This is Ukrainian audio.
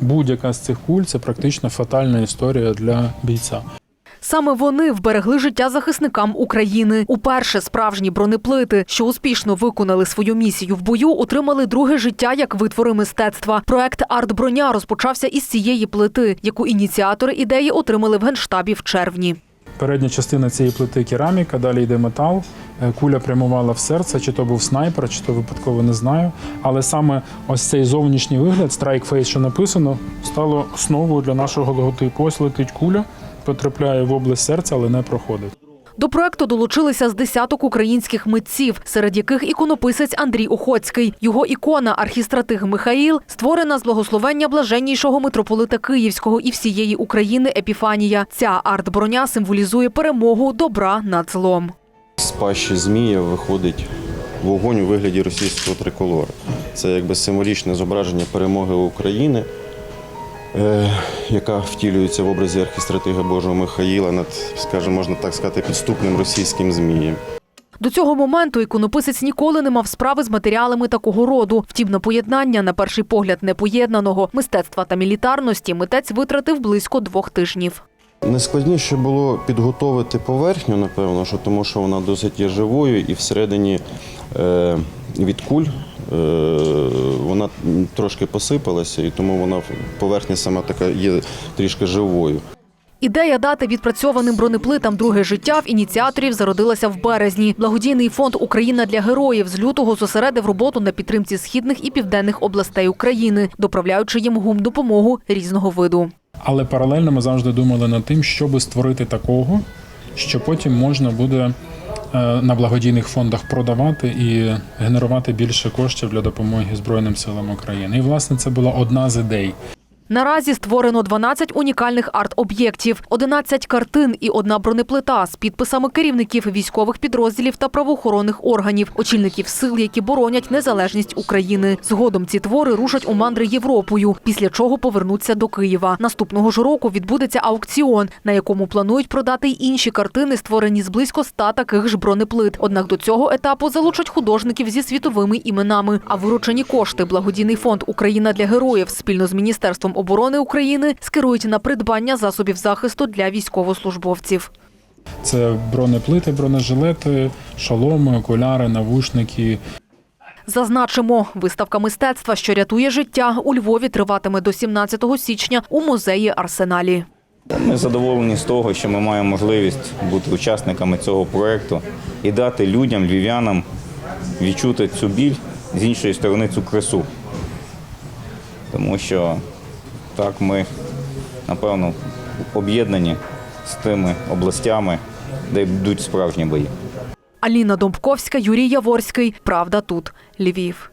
будь-яка з цих куль це практично фатальна історія для бійця. Саме вони вберегли життя захисникам України. Уперше справжні бронеплити, що успішно виконали свою місію в бою, отримали друге життя як витвори мистецтва. Проект Артброня розпочався із цієї плити, яку ініціатори ідеї отримали в генштабі в червні. Передня частина цієї плити кераміка, далі йде метал. Е, Куля прямувала в серце, чи то був снайпер, чи то випадково не знаю. Але саме ось цей зовнішній вигляд, Strike Face, що написано, стало основою для нашого логотипу. Ось летить куля, потрапляє в область серця, але не проходить. До проекту долучилися з десяток українських митців, серед яких іконописець Андрій Охоцький. Його ікона архістратиг Михаїл створена з благословення блаженнішого митрополита Київського і всієї України Епіфанія. Ця арт-броня символізує перемогу добра над злом. З пащі Змія виходить вогонь у вигляді російського триколора. Це якби символічне зображення перемоги України, е, яка втілюється в образі архістратига Божого Михаїла над, скажімо, можна так сказати, підступним російським змієм. До цього моменту іконописець ніколи не мав справи з матеріалами такого роду. Втім, на поєднання, на перший погляд, непоєднаного мистецтва та мілітарності митець витратив близько двох тижнів. Найскладніше було підготовити поверхню, напевно, що тому що вона досить є живою і всередині е, від куль е, вона трошки посипалася, і тому вона поверхня сама така є трішки живою. Ідея дати відпрацьованим бронеплитам друге життя в ініціаторів зародилася в березні. Благодійний фонд Україна для героїв з лютого зосередив роботу на підтримці східних і південних областей України, доправляючи їм гумдопомогу різного виду. Але паралельно ми завжди думали над тим, щоб створити такого, що потім можна буде е, на благодійних фондах продавати і генерувати більше коштів для допомоги Збройним силам України. І власне це була одна з ідей. Наразі створено 12 унікальних арт-об'єктів, 11 картин і одна бронеплита з підписами керівників військових підрозділів та правоохоронних органів, очільників сил, які боронять незалежність України. Згодом ці твори рушать у мандри Європою, після чого повернуться до Києва. Наступного ж року відбудеться аукціон, на якому планують продати й інші картини, створені з близько ста таких ж бронеплит. Однак до цього етапу залучать художників зі світовими іменами. А виручені кошти благодійний фонд Україна для героїв спільно з міністерством оборони України скерують на придбання засобів захисту для військовослужбовців. Це бронеплити, бронежилети, шоломи, окуляри, навушники. Зазначимо, виставка мистецтва, що рятує життя, у Львові триватиме до 17 січня у музеї Арсеналі. Ми задоволені з того, що ми маємо можливість бути учасниками цього проєкту і дати людям, львів'янам відчути цю біль, з іншої сторони цю красу. Тому що так ми, напевно, об'єднані з тими областями, де йдуть справжні бої. Аліна Домбковська, Юрій Яворський. Правда тут. Львів.